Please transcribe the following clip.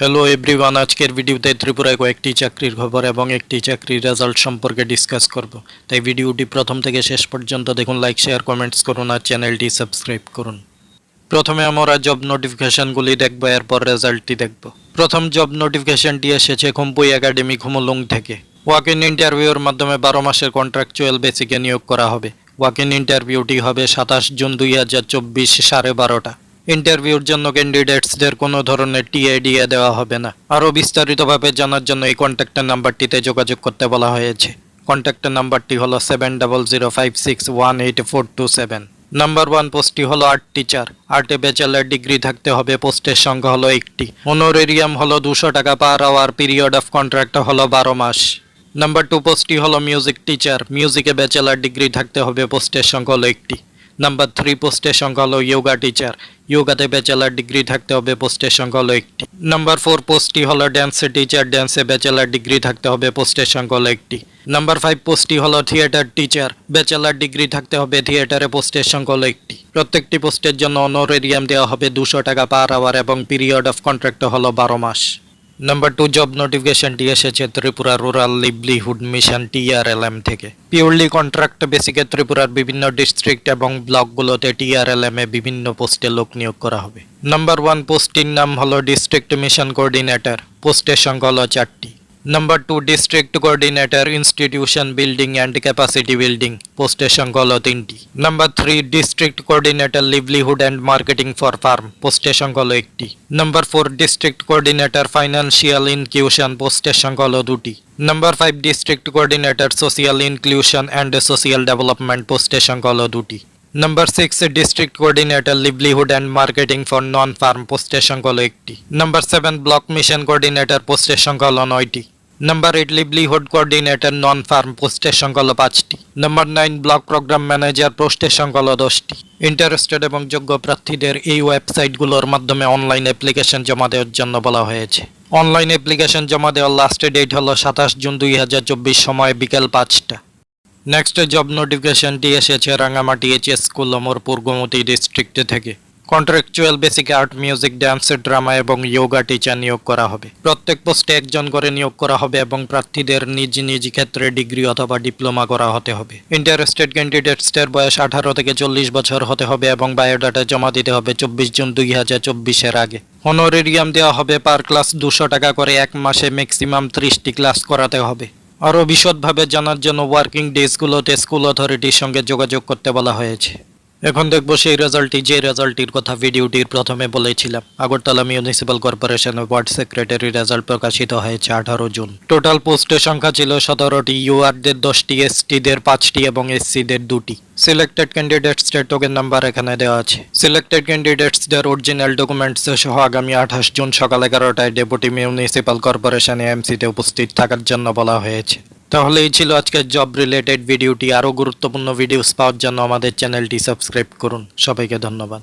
Hello everyone আজকের ভিডিওতে ত্রিপুরায় কয়েকটি চাকরির খবর এবং একটি চাকরির রেজাল্ট সম্পর্কে ডিসকাস করব। তাই ভিডিওটি প্রথম থেকে শেষ পর্যন্ত দেখুন লাইক শেয়ার কমেন্টস করুন আর চ্যানেলটি সাবস্ক্রাইব করুন। প্রথমে আমরা জব নোটিফিকেশনগুলি দেখব, এরপর রেজাল্টটি দেখব। প্রথম জব নোটিফিকেশনটি এসেছে খুম্পুই একাডেমি খুমুলুং থেকে। ওয়াক ইন ইন্টারভিউর মাধ্যমে বারো মাসের কন্ট্রাকচুয়াল বেসিকে নিয়োগ করা হবে। ওয়াক ইন ইন্টারভিউটি হবে সাতাশ জুন দুই হাজার চব্বিশ সাড়ে বারোটা। ইন্টারভিউর জন্য ক্যান্ডিডেটসদের কোনো ধরনের টিএডিএ দেওয়া হবে না। আরও বিস্তারিতভাবে জানার জন্য এই কন্ট্যাক্টের নাম্বারটিতে যোগাযোগ করতে বলা হয়েছে। কন্ট্যাক্টের নাম্বারটি হলো seven double zero five six one eight four two seven number one পোস্টটি হলো আর্ট টিচার আর্টে ব্যাচেলার ডিগ্রি থাকতে হবে পোস্টের সংখ্যা হলো একটি। অনোরেরিয়াম হলো দুশো টাকা per hour period of contract হলো বারো মাস। নাম্বার টু পোস্টটি হলো মিউজিক টিচার মিউজিকে ব্যাচেলার ডিগ্রি থাকতে হবে পোস্টের সংখ্যা হলো একটি। নাম্বার থ্রি পোস্টের সংখ্যা হলো ইয়োগা টিচার ইয়োগাতে ব্যাচেলার ডিগ্রি থাকতে হবে পোস্টের সংখ্যা হলো একটি। নাম্বার ফোর পোস্টটি হলো ড্যান্স টিচার ড্যান্সে ব্যাচেলার ডিগ্রি থাকতে হবে পোস্টের সংখ্যা হলো একটি। নাম্বার ফাইভ পোস্টটি হলো থিয়েটার টিচার ব্যাচেলার ডিগ্রি থাকতে হবে থিয়েটারে পোস্টের সংখ্যা হলো একটি। প্রত্যেকটি পোস্টের জন্য অনোরেরিয়াম দেওয়া হবে দুশো টাকা পার আওয়ার এবং পিরিয়ড অফ কন্ট্রাক্ট হলো বারো মাস। নাম্বার টু জব নোটিফিকেশনটি এসেছে Tripura rural livelihood mission TRLM থেকে। পিওরলি কন্ট্রাক্ট বেসিকে ত্রিপুরার বিভিন্ন ডিস্ট্রিক্ট এবং ব্লকগুলোতে টিআরএলএম এ বিভিন্ন পোস্টে লোক নিয়োগ করা হবে। নাম্বার ওয়ান পোস্টটির নাম হলো ডিস্ট্রিক্ট মিশন কোঅর্ডিনেটর পোস্টের সংখ্যা হলো চারটি। Number two district coordinator institution building and capacity building পোস্টের সংখ্যা তিনটি number three district coordinator livelihood and marketing for farm পোস্টের সংখ্যা একটি number four district coordinator financial inclusion পোস্টের সংখ্যা দুটি number five district coordinator social inclusion and social development পোস্টের সংখ্যা দুটি number six district coordinator livelihood and marketing for non farm পোস্টের সংখ্যা হলো একটি। Number seven block mission coordinator পোস্টের সংখ্যা হলো নয়টি। Number eight livelihood coordinator non farm পোস্টের সংখ্যা হলো পাঁচটি। Number nine block programme manager পোস্টের সংখ্যা হলো দশটি। ইন্টারেস্টেড এবং যোগ্য প্রার্থীদের এই ওয়েবসাইটগুলোর মাধ্যমে অনলাইন অ্যাপ্লিকেশন জমা দেওয়ার জন্য বলা হয়েছে। অনলাইন অ্যাপ্লিকেশন জমা দেওয়ার লাস্ট ডেট হলো সাতাশ জুন দুই হাজার চব্বিশ সময় বিকেল পাঁচটা। নেক্সট জব নোটিফিকেশনটি এসেছে Rangamati H S school Amarpur, Gomati district থেকে। Contractual basic art music dance drama এবং ইয়োগা টিচার নিয়োগ করা হবে। প্রত্যেক পোস্টে একজন করে নিয়োগ করা হবে এবং প্রার্থীদের নিজ নিজ ক্ষেত্রে ডিগ্রি অথবা ডিপ্লোমা করা হতে হবে। ইন্টারেস্টেড ক্যান্ডিডেটসদের বয়স আঠারো থেকে চল্লিশ বছর হতে হবে এবং বায়োডাটা জমা দিতে হবে চব্বিশ জুন দুই হাজার চব্বিশের আগে। হনোরেরিয়াম দেওয়া হবে পার ক্লাস দুশো টাকা করে এক মাসে ম্যাক্সিমাম ত্রিশটি ক্লাস করাতে হবে। আরও বিশদভাবে জানার জন্য ওয়ার্কিং ডেজগুলোতে স্কুল অথরিটির সঙ্গে যোগাযোগ করতে বলা হয়েছে। এখন দেখব সেই রেজাল্টটি যে রেজাল্টটির কথা ভিডিওটির প্রথমে বলেছিলাম। আগরতলা মিউনিসিপ্যাল কর্পোরেশনের ওয়ার্ড সেক্রেটারি রেজাল্ট প্রকাশিত হয়েছে আঠারো জুন। টোটাল পোস্টের সংখ্যা ছিল সতেরোটি, ইউআরদের দশটি, এসটিদের পাঁচটি এবং এসসিদের দুটি। সিলেক্টেড ক্যান্ডিডেটসদের টোকেন নাম্বার এখানে দেওয়া আছে। সিলেক্টেড ক্যান্ডিডেটসদের অরিজিনাল ডকুমেন্টস সহ আগামী আঠাশ জুন সকাল এগারোটায় ডেপুটি মিউনিসিপ্যাল কর্পোরেশনে এমসিতে উপস্থিত থাকার জন্য বলা হয়েছে। তাহলে এই ছিল আজকের জব রিলেটেড ভিডিওটি আরও গুরুত্বপূর্ণ ভিডিওস পাওয়ার জন্য আমাদের চ্যানেলটি সাবস্ক্রাইব করুন। সবাইকে ধন্যবাদ।